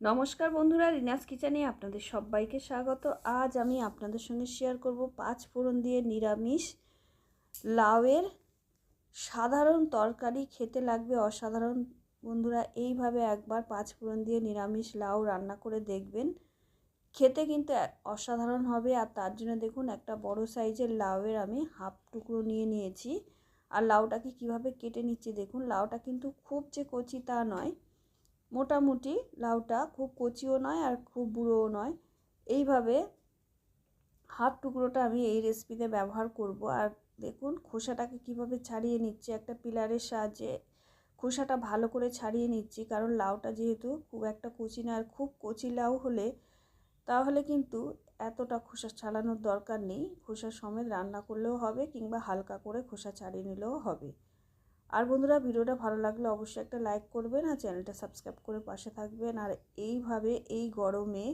নমস্কার বন্ধুরা, রিনাস কিচেনে আপনাদের সবাইকে স্বাগত। আজ আমি আপনাদের সঙ্গে শেয়ার করব পাঁচ ফোড়ন দিয়ে নিরামিষ লাউয়ের সাধারণ তরকারি। খেতে লাগবে অসাধারণ। বন্ধুরা, এইভাবে একবার পাঁচ ফোড়ন দিয়ে নিরামিষ লাউ রান্না করে দেখবেন। খেতে কিন্তু অসাধারণ হবে। আর তার জন্য দেখুন, একটা বড় সাইজের লাউয়ের আমি হাফ টুকরো নিয়ে নিয়েছি। আর লাউটাকে কীভাবে কেটে নিচ্ছি দেখুন, লাউটা কিন্তু খুব যে কচি তা নয়। মোটামুটি লাউটা খুব কচিও নয় আর খুব বুড়োও নয়। এইভাবে হাফ টুকরোটা আমি এই রেসিপিতে ব্যবহার করব। আর দেখুন খোসাটাকে কীভাবে ছাড়িয়ে নিচ্ছি। একটা পিলারের সাহায্যে খোসাটা ভালো করে ছাড়িয়ে নিচ্ছি। কারণ লাউটা যেহেতু খুব একটা কচি না আর খুব কচি লাউ হলে তাহলে কিন্তু এতটা খোসা ছাড়ানোর দরকার নেই। খোসা সমেত রান্না করলেও হবে কিংবা হালকা করে খোসা ছাড়িয়ে নিলেও হবে। আর বন্ধুরা ভিডিওটা ভালো লাগলে অবশ্যই একটা লাইক করবেন আর চ্যানেলটা সাবস্ক্রাইব করে পাশে থাকবেন। আর এইভাবে এই গরমে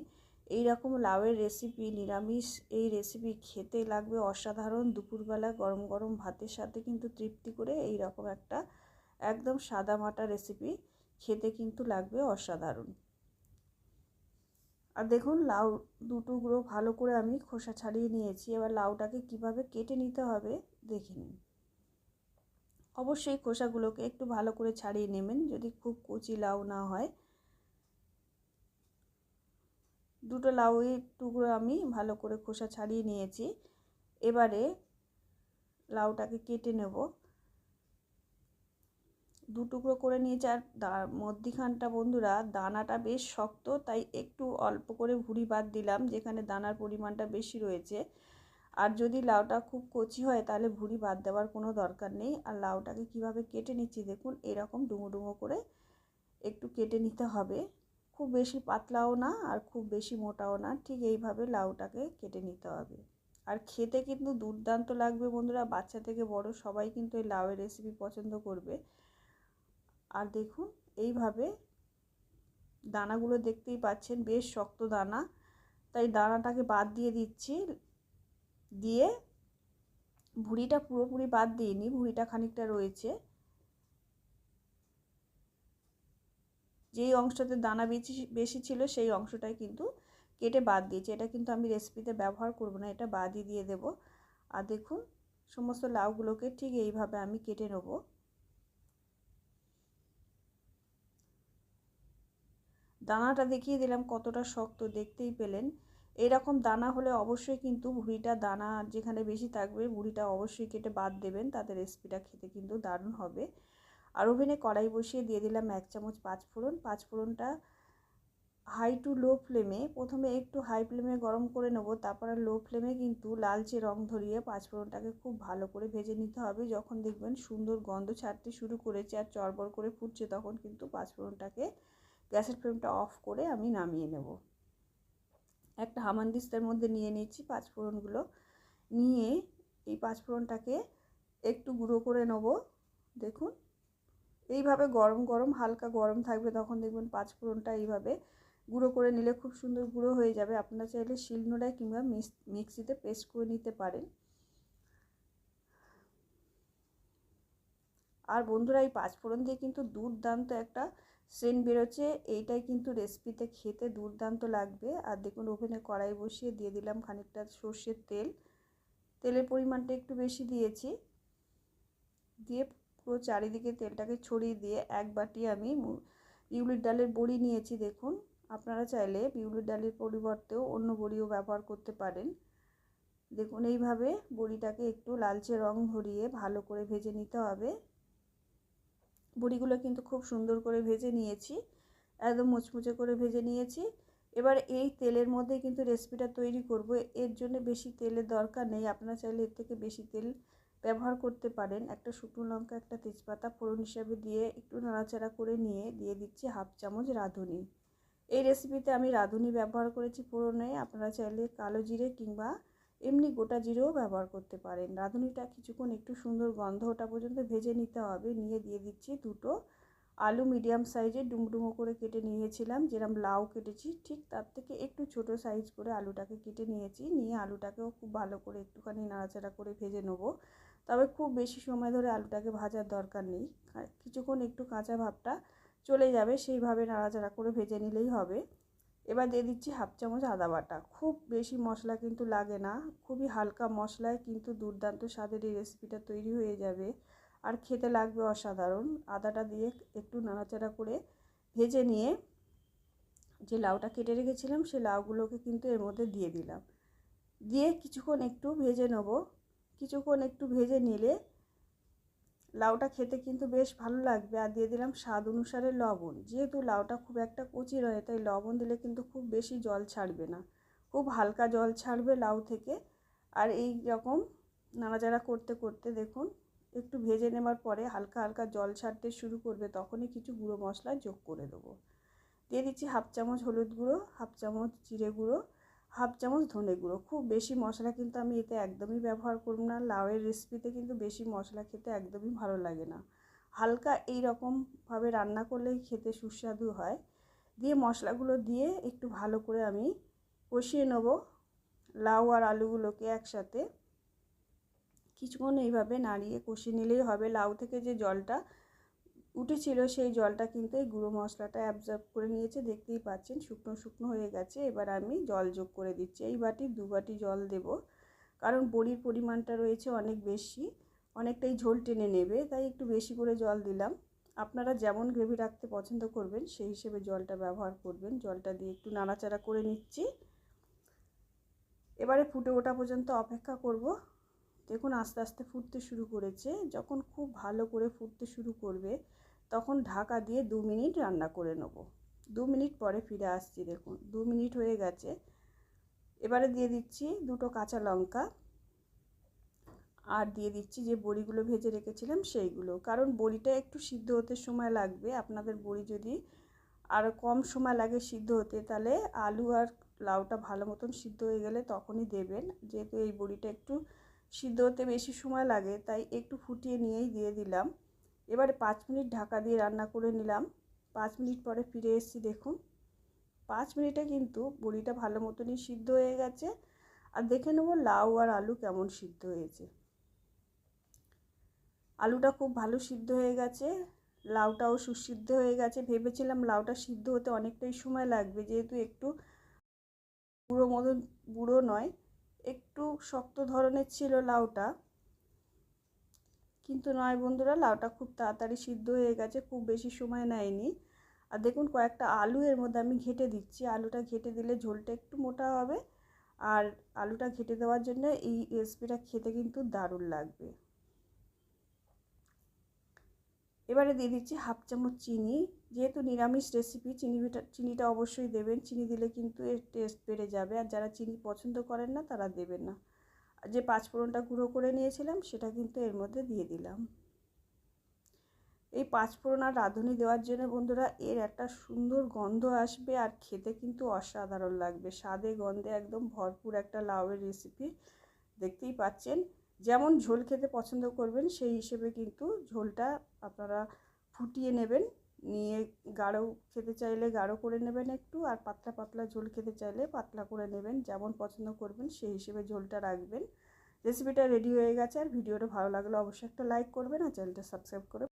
এই রকম লাউয়ের রেসিপি নিরামিষ এই রেসিপি খেতে লাগবে অসাধারণ। দুপুরবেলা গরম গরম ভাতের সাথে কিন্তু তৃপ্তি করে এই রকম একটা একদম সাদা মাটা রেসিপি খেতে কিন্তু লাগবে অসাধারণ। আর দেখুন লাউ দুটুকরো ভালো করে আমি খোসা ছাড়িয়ে নিয়েছি। এবার লাউটাকে কীভাবে কেটে নিতে হবে দেখে নিন। অবশ্যই খোসাগুলোকে একটু ভালো করে ছাড়িয়ে নেবেন, যদি খুব কচি লাউ না হয়। দুটো লাউয়ের টুকরো আমি ভালো করে খোসা ছাড়িয়ে নিয়েছি। এবারে লাউটাকে কেটে নেব। দু টুকরো করে নিয়েছি, আর মধ্যিখানটা বন্ধুরা, দানাটা বেশ শক্ত, তাই একটু অল্প করে ভুড়ি বাদ দিলাম, যেখানে দানার পরিমাণটা বেশি রয়েছে। আর যদি লাউটা খুব কচি হয়, তাহলে ভুড়ি বাদ দেওয়ার কোনো দরকার নেই। আর লাউটাকে কীভাবে কেটে নিচ্ছি দেখুন, এরকম ডুমো ডুমো করে একটু কেটে নিতে হবে। খুব বেশি পাতলাও না আর খুব বেশি মোটাও না, ঠিক এইভাবে লাউটাকে কেটে নিতে হবে। আর খেতে কিন্তু দুর্দান্ত লাগবে বন্ধুরা, বাচ্চা থেকে বড় সবাই কিন্তু এই লাউয়ের রেসিপি পছন্দ করবে। আর দেখুন, এইভাবে দানাগুলো দেখতেই পাচ্ছেন, বেশ শক্ত দানা। তাই দানাটাকে বাদ দিয়ে দিচ্ছি। দিয়ে ভুঁড়িটা পুরোপুরি বাদ দিইনি, ভুঁড়িটা খানিকটা রয়েছে। যেই অংশতে দানা বেশি বেশি ছিল সেই অংশটাই কিন্তু কেটে বাদ দিয়েছি। এটা কিন্তু আমি রেসিপিতে ব্যবহার করব না, এটা বাদই দিয়ে দেব। আর দেখুন, সমস্ত লাউগুলোকে ঠিক এইভাবে আমি কেটে নেব। দানাটা দেখিয়ে দিলাম কতটা শক্ত, দেখতেই পেলেন। এরকম দানা হলে অবশ্যই কিন্তু ভুঁড়িটা দানা যেখানে বেশি থাকবে, ভুড়িটা অবশ্যই কেটে বাদ দেবেন। তাতে রেসিপিটা খেতে কিন্তু দারুণ হবে। আর ওভেনে কড়াই বসিয়ে দিয়ে দিলাম এক চামচ পাঁচ ফোড়ন। পাঁচ ফোড়নটা হাই টু লো ফ্লেমে প্রথমে একটু হাই ফ্লেমে গরম করে নেব, তারপরে লো ফ্লেমে কিন্তু লালচে রং ধরিয়ে পাঁচ ফোড়নটাকে খুব ভালো করে ভেজে নিতে হবে। যখন দেখবেন সুন্দর গন্ধ ছাড়তে শুরু করেছে আর চড়বড় করে ফুটছে, তখন কিন্তু পাঁচ ফোড়নটাকে গ্যাসের ফ্লেমটা অফ করে আমি নামিয়ে নেব। একটা হামানদিস্তার মধ্যে নিয়ে নিচ্ছি পাঁচফোড়নগুলো নিয়ে এই পাঁচফোড়নটাকে একটু গুঁড়ো করে নেব। দেখুন, এইভাবে গরম গরম, হালকা গরম থাকবে তখন দেখবেন পাঁচফোড়নটা এইভাবে গুঁড়ো করে নিলে খুব সুন্দর গুঁড়ো হয়ে যাবে। আপনারা চাইলে শিলনোড়ায় কিংবা মিক্সিতে পেস্ট করে নিতে পারেন। আর বন্ধুরা, এই পাঁচফোড়ন দিয়ে কিন্তু দুর্দান্ত একটা সেন্ট বেরোচ্ছে এইটাই কিন্তু রেসিপিতে খেতে দুর্দান্ত লাগবে। আর দেখুন, ওভেনে কড়াই বসিয়ে দিয়ে দিলাম খানিকটা সর্ষের তেল। তেলের পরিমাণটা একটু বেশি দিয়েছি। দিয়ে পুরো চারিদিকে তেলটাকে ছড়িয়ে দিয়ে এক বাটি আমি বিউলির ডালের বড়ি নিয়েছি, দেখুন। আপনারা চাইলে বিউলির ডালের পরিবর্তেও অন্য বড়িও ব্যবহার করতে পারেন। দেখুন, এইভাবে বড়িটাকে একটু লালচে রং ধরিয়ে ভালো করে ভেজে নিতে হবে। বড়িগুলো কিন্তু খুব সুন্দর করে ভেজে নিয়েছি, একদম মুচমুচে করে ভেজে নিয়েছি। এবার এই তেলের মধ্যে কিন্তু রেসিপিটা তৈরি করব। এর জন্য বেশি তেলের দরকার নেই, আপনারা চাইলে এর থেকে বেশি তেল ব্যবহার করতে পারেন। একটা শুকনো লঙ্কা, একটা তেজপাতা ফোড়ন হিসাবে দিয়ে একটু নাড়াচাড়া করে নিয়ে দিয়ে দিচ্ছি হাফ চামচ রাঁধুনি। এই রেসিপিতে আমি রাঁধুনি ব্যবহার করেছি ফোড়নে, আপনারা চাইলে কালো জিরে কিংবা এমনি গোটা জিরেও ব্যবহার করতে পারেন। রাঁধুনিটা কিছুক্ষণ একটু সুন্দর গন্ধ ওটা পর্যন্ত ভেজে নিতে হবে। নিয়ে দিয়ে দিচ্ছি দুটো আলু মিডিয়াম সাইজে ডুমডুমো করে কেটে নিয়েছিলাম। যেরকম লাউ কেটেছি, ঠিক তার থেকে একটু ছোট সাইজ করে আলুটাকে কেটে নিয়েছি। নিয়ে আলুটাকেও খুব ভালো করে একটুখানি নাড়াচাড়া করে ভেজে নেব। তবে খুব বেশি সময় ধরে আলুটাকে ভাজার দরকার নেই। কিছুক্ষণ একটু কাঁচা ভাবটা চলে যাবে, সেইভাবে নাড়াচাড়া করে ভেজে নিলেই হবে। এবার দিয়ে দিচ্ছি হাফ চামচ আদা বাটা। খুব বেশি মশলা কিন্তু লাগে না, খুবই হালকা মশলায় কিন্তু দুর্দান্ত স্বাদের এই রেসিপিটা তৈরি হয়ে যাবে। আর খেতে লাগবে অসাধারণ। আদাটা দিয়ে একটু নাড়াচাড়া করে ভেজে নিয়ে যে লাউটা কেটে রেখেছিলাম সেই লাউগুলোকে কিন্তু এর মধ্যে দিয়ে দিলাম। দিয়ে কিছুক্ষণ একটু ভেজে নেব। কিছুক্ষণ একটু ভেজে নিলে লাউটা খেতে কিন্তু বেশ ভালো লাগবে। আর দিয়ে দিলাম স্বাদ অনুসারে লবণ। যেহেতু লাউটা খুব একটা কচি রয়ে, তাই লবণ দিলে কিন্তু খুব বেশি জল ছাড়বে না। খুব হালকা জল ছাড়বে লাউ থেকে। আর এই রকম নাড়াচাড়া করতে করতে দেখুন, একটু ভেজে নেওয়ার পরে হালকা হালকা জল ছাড়তে শুরু করবে, তখনই কিছু গুঁড়ো মশলা যোগ করে দেবো। দিয়ে দিচ্ছি হাফ চামচ হলুদ গুঁড়ো, হাফ চামচ জিরে গুঁড়ো হাফ চামচ ধনে গুঁড়ো। খুব বেশি মশলা কিন্তু আমি এতে একদমই ব্যবহার করব না। লাউয়ের রেসিপিতে কিন্তু বেশি মশলা খেতে একদমই ভালো লাগে না। হালকা এই রকমভাবে রান্না করলেই খেতে সুস্বাদু হয়। দিয়ে মশলাগুলো দিয়ে একটু ভালো করে আমি কষিয়ে নেব। লাউ আর আলুগুলোকে একসাথে। কিছুক্ষণ এইভাবে নাড়িয়ে কষিয়ে নিলেই হবে। লাউ থেকে যে জলটা উঠেছিল সেই জলটা কিন্তু এই গুঁড়ো মশলাটা অ্যাবজর্ব করে নিয়েছে, দেখতেই পাচ্ছেন শুকনো শুকনো হয়ে গেছে, এবার আমি জল যোগ করে দিচ্ছি। এই বাটি দু বাটি জল দেব, কারণ বড়ির পরিমাণটা রয়েছে অনেক বেশি, অনেকটাই ঝোল টেনে নেবে, তাই একটু বেশি করে জল দিলাম। আপনারা যেমন গ্রেভি রাখতে পছন্দ করবেন, সেই হিসেবে জলটা ব্যবহার করবেন। জলটা দিয়ে একটু নাড়াচাড়া করে নিচ্ছি। এবারে ফুটে ওঠা পর্যন্ত অপেক্ষা করব। দেখুন আস্তে আস্তে ফুটতে শুরু করেছে, যখন খুব ভালো করে ফুটতে শুরু করবে তখন ঢাকা দিয়ে দু মিনিট রান্না করে নেব। দু মিনিট পরে ফিরে আসছি, দেখুন। দু মিনিট হয়ে গেছে। এবারে দিয়ে দিচ্ছি দুটো কাঁচা লঙ্কা আর দিয়ে দিচ্ছি যে বড়িগুলো ভেজে রেখেছিলাম সেইগুলো। কারণ বড়িটা একটু সিদ্ধ হতে সময় লাগবে। আপনাদের বড়ি যদি আর কম সময় লাগে সিদ্ধ হতে, তাহলে আলু আর লাউটা ভালো মতন সিদ্ধ হয়ে গেলে তখনই দেবেন। যেহেতু এই বড়িটা একটু সিদ্ধ হতে বেশি সময় লাগে, তাই একটু ফুটিয়ে নিয়েই দিয়ে দিলাম। এবারে পাঁচ মিনিট ঢাকা দিয়ে রান্না করে নিলাম। পাঁচ মিনিট পরে ফিরে এসেছি, দেখুন। পাঁচ মিনিটে কিন্তু বড়িটা ভালো মতনই সিদ্ধ হয়ে গেছে। আর দেখে নেব লাউ আর আলু কেমন সিদ্ধ হয়েছে। আলুটা খুব ভালো সিদ্ধ হয়ে গেছে। লাউটাও সুসিদ্ধ হয়ে গেছে। ভেবেছিলাম লাউটা সিদ্ধ হতে অনেকটাই সময় লাগবে, যেহেতু একটু বুড়ো মতন বুড়ো নয়, একটু শক্ত ধরনের ছিল লাউটা। কিন্তু নয় বন্ধুরা, লাউটা খুব তাড়াতাড়ি সিদ্ধ হয়ে গেছে, খুব বেশি সময় নেয়নি। আর দেখুন, কয়েকটা আলু এর মধ্যে আমি ঘেটে দিচ্ছি। আলুটা ঘেটে দিলে ঝোলটা একটু মোটা হবে। আর আলুটা ঘেটে দেওয়ার জন্য এই রেসিপিটা খেতে কিন্তু দারুণ লাগবে। এবারে দিয়ে দিচ্ছি হাফ চামচ চিনি। যেহেতু নিরামিষ রেসিপি চিনিটা চিনিটা অবশ্যই দেবেন। চিনি দিলে কিন্তু এর টেস্ট বেড়ে যাবে। আর যারা চিনি পছন্দ করেন না, তারা দেবেন না। যে পাঁচফোড়নটা গুঁড়ো করে নিয়েছিলাম, সেটা কিন্তু এর মধ্যে দিয়ে দিলাম। এই পাঁচফোড়ন আর রাঁধুনি দেওয়ার জন্য বন্ধুরা, এর একটা সুন্দর গন্ধ আসবে আর খেতে কিন্তু অসাধারণ লাগবে। স্বাদে গন্ধে একদম ভরপুর একটা লাউয়ের রেসিপি দেখতেই পাচ্ছেন। যেমন ঝোল খেতে পছন্দ করবেন, সেই হিসেবে কিন্তু ঝোলটা আপনারা ফুটিয়ে নেবেন। নিয়ে গাঢ় খেতে চাইলে গাঢ় করে নেবেন একটু, আর পাতলা পাতলা ঝোল খেতে চাইলে পাতলা করে নেবেন। যেমন পছন্দ করবেন, সেই হিসেবে ঝোলটা রাখবেন। রেসিপিটা রেডি হয়ে গেছে আর ভিডিওটা ভালো লাগলে অবশ্যই একটা লাইক করবেন আর চ্যানেলটা সাবস্ক্রাইব করে